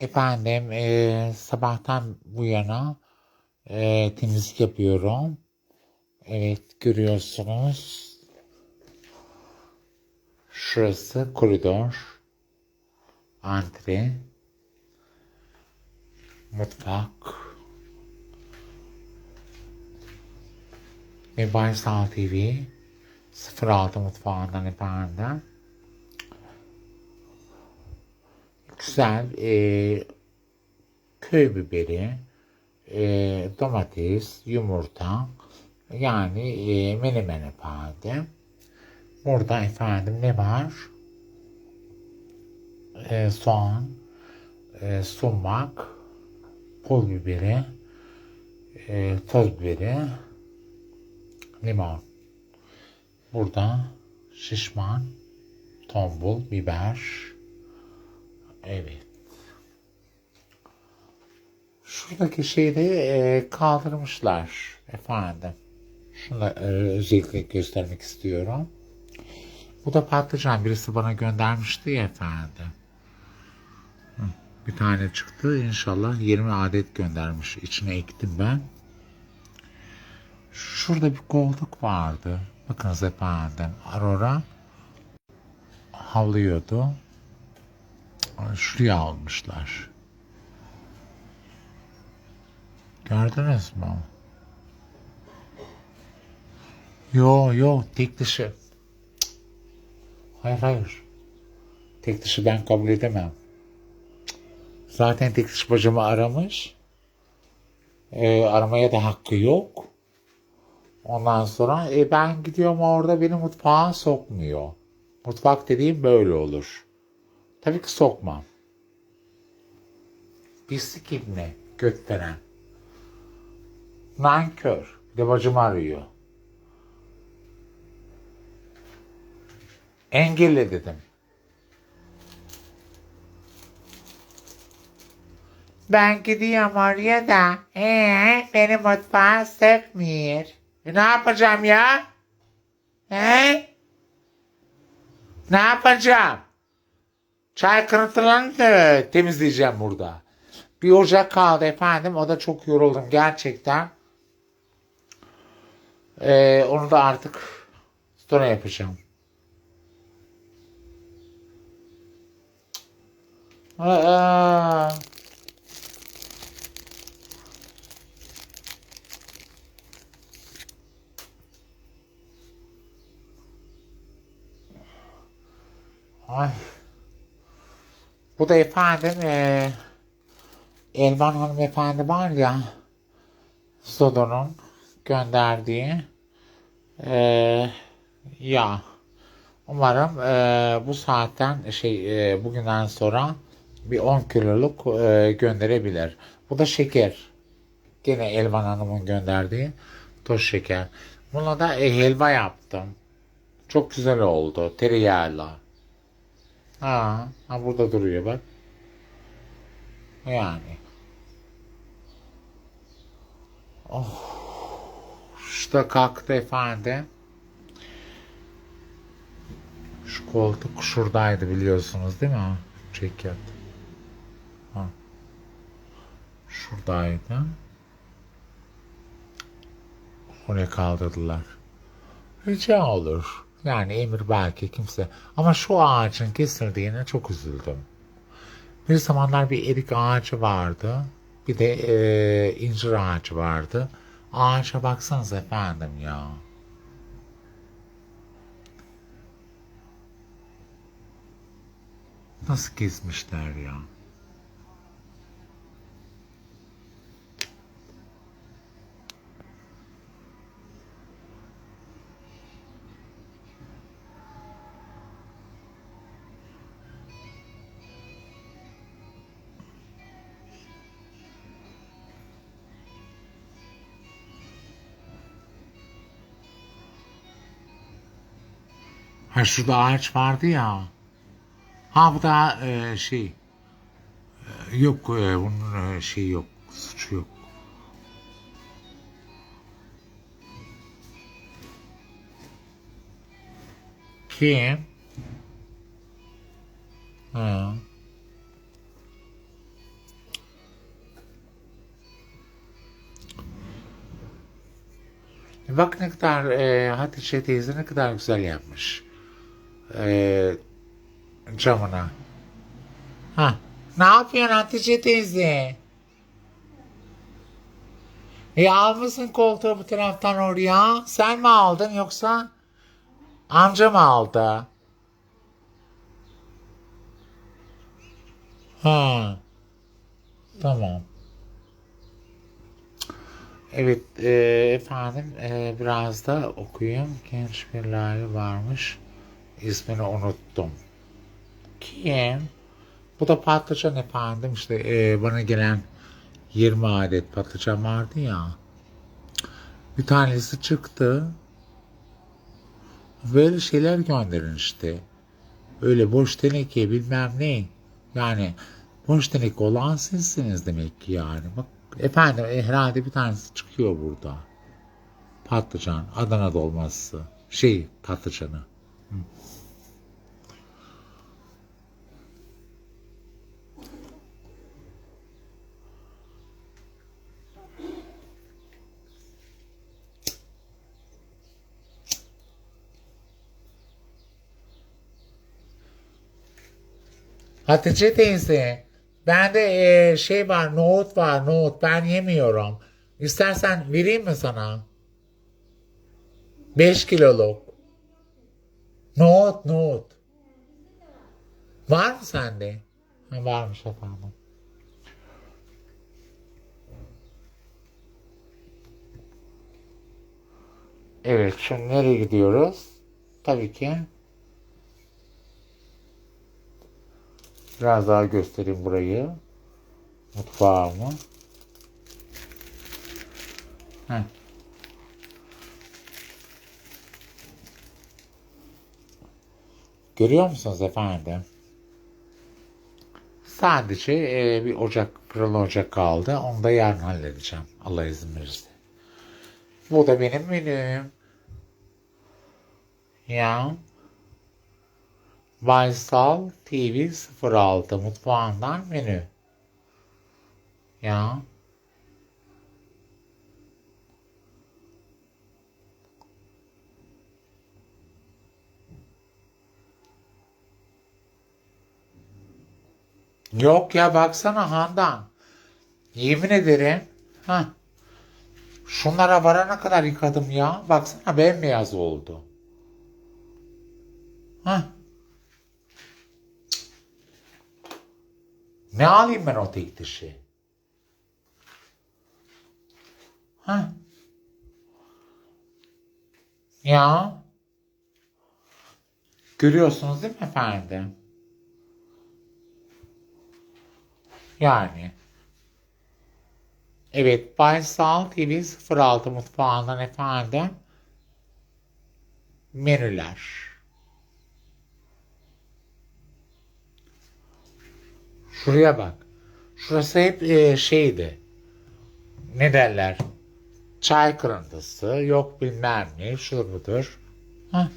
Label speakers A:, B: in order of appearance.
A: Efendim eee, sabahtan bu yana eee, temizlik yapıyorum. Evet görüyorsunuz. Şurası koridor. Antre. Mutfak. Ve Baysal TV 06 mutfağından efendim. Güzel eee, köy biberi, eee, domates, yumurta, yani eee menemen efendim. Burada efendim ne var? Eee, soğan, eee, sumak, pul biberi, eee, toz biberi, limon. Burada şişman, tombul, biber. Evet. Şuradaki şeyi de kaldırmışlar efendim. Şunu da eee, özellikle göstermek istiyorum. Bu da patlıcan. Birisi bana göndermişti ya efendim. Bir tane çıktı. İnşallah 20 adet göndermiş. İçine ektim ben. Şurada bir koltuk vardı. Bakınız efendim. Aurora havlıyordu. Şuraya almışlar. Gördünüz mü? Yo yo tek dışı. Hayır hayır. Tek dışı ben kabul edemem. Zaten tek dışı bacımı aramış. Ee, aramaya da hakkı yok. Ondan sonra e, ben gidiyorum orada beni mutfağa sokmuyor. Mutfak dediğim böyle olur. Tabii ki sokmam. Pislik ibne, göt veren. Nankör. Bir de bacımı arıyor. Engelle dedim. Ben gidiyorum oraya da. Ee, beni mutfağa sokmuyor. E, ne yapacağım ya? He? Ne yapacağım? Çay kırıntılarını da temizleyeceğim burada. Bir ocak kaldı efendim. O da çok yoruldum gerçekten. Ee, onu da artık sonra yapacağım. Aa, ay. Bu da efendim eee Elvan hanımefendi var ya Sodo'nun gönderdiği eee ya umarım eee, bu saatten şey eee, bugünden sonra bir 10 kiloluk eee, gönderebilir. Bu da şeker. Gene Elvan Hanım'ın gönderdiği toz şeker. Buna da e, helva yaptım. Çok güzel oldu. Tereyağıyla. Ha, ha burada duruyor bak. Yani. Oh. İşte kalktı efendim. Şu koltuk şuradaydı biliyorsunuz değil mi? Çekyat. Ha. Şuradaydı. Oraya kaldırdılar. Rica olur. Yani emir belki kimse. Ama şu ağacın kesildiğine çok üzüldüm. Bir zamanlar bir erik ağacı vardı. Bir de eee, incir ağacı vardı. Ağaca baksanız efendim ya. Nasıl kesmişler ya. Ha şurada ağaç vardı ya. Ha bu da e, şey. E, yok e, bunun e, şeyi yok. Suçu yok. Kim? Ha. Bak ne kadar e, Hatice teyze ne kadar güzel yapmış. E, camına. Ha. Ne yapıyorsun Hatice teyze? E almışsın koltuğu bu taraftan oraya. Sen mi aldın yoksa amca mı aldı? Ha. Tamam. Evet e, efendim e, biraz da okuyayım. Genç bir lale varmış. İsmini unuttum. Kim? Bu da patlıcan efendim. İşte e, bana gelen 20 adet patlıcan vardı ya. Bir tanesi çıktı. Böyle şeyler gönderin işte. Öyle boş teneke bilmem ne. Yani boş teneke olan sizsiniz demek ki yani. Bak efendim e, herhalde bir tanesi çıkıyor burada. Patlıcan, Adana dolması. Şey patlıcanı. Hatice teyze, bende e, şey var, nohut var, nohut. Ben yemiyorum. İstersen vereyim mi sana? 5 kiloluk. Nohut, nohut. Var mı sende? Ha, varmış efendim. Evet, şimdi nereye gidiyoruz? Tabii ki Biraz daha göstereyim burayı. Mutfağımı. Heh. Görüyor musunuz efendim? Sadece e, bir ocak, fırın ocak kaldı. Onu da yarın halledeceğim. Allah izin verirse. Bu da benim menüm. Ya. Baysal TV 06 mutfağından menü. Ya. Yok ya baksana Handan. Yemin ederim. Ha. Şunlara varana kadar yıkadım ya. Baksana bembeyaz oldu. Ha. Ne alayım ben o tek dişi? Ha? Ya. Görüyorsunuz değil mi efendim? Yani. Evet, Baysal TV 06 mutfağından efendim menüler. Şuraya bak. Şurası hep e, şeydi. Ne derler? Çay kırıntısı, yok bilmem ne, şudur budur. Hah.